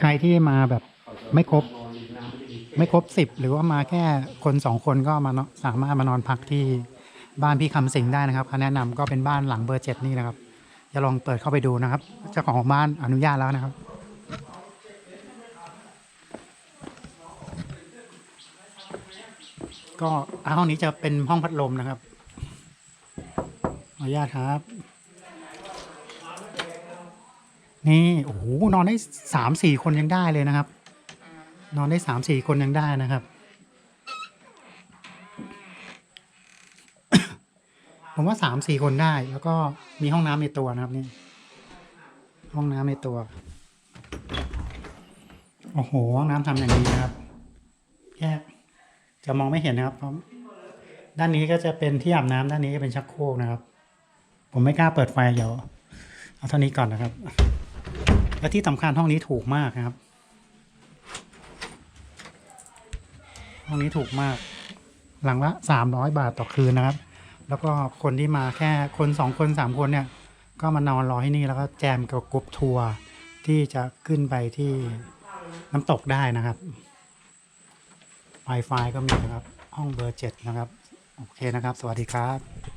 ใครที่มาแบบไม่ครบ ไม่ครบสิบหรือว่ามาแค่คนสองคนก็มานอนสามารถมานอนพักที่บ้านพี่คำสิงได้นะครับเขาแนะนำก็เป็นบ้านหลังเบอร์เจ็ดนี่นะครับจะลองเปิดเข้าไปดูนะครับ เจ้าของบ้านอนุญาตแล้วนะครับ ก็ห้องนี้จะเป็นห้องพัดลมนะครับอนุญาตครับ นี่โอ้โหนอนได้สามสี่คนยังได้เลยนะครับ นอนได้สามสี่คนยังได้นะครับ ผมว่าสามสี่คนได้แล้วก็มีห้องน้ำในตัวนะครับนี่ห้องน้ำในตัวโอ้โหห้องน้ำทำอย่างดีนะครับแยกจะมองไม่เห็นนะครับเพราะด้านนี้ก็จะเป็นที่อาบน้ำด้านนี้ก็เป็นชักโครกนะครับ ผมไม่กล้าเปิดไฟเดี๋ยวเอาเท่านี้ก่อนนะครับ และที่สำคัญห้องนี้ถูกมากนะครับ ห้องนี้ถูกมาก หลังละสามร้อยบาทต่อคืนนะครับ แล้วก็คนที่มาแค่คนสองคนสามคนเนี่ย ก็มานอนรอที่นี่แล้วก็แจมกับกรุ๊ปทัวร์ที่จะขึ้นไปที่น้ำตกได้นะครับ Wi-Fi ก็มีนะครับ ห้องเบอร์เจ็ดนะครับ โอเคนะครับ สวัสดีครับ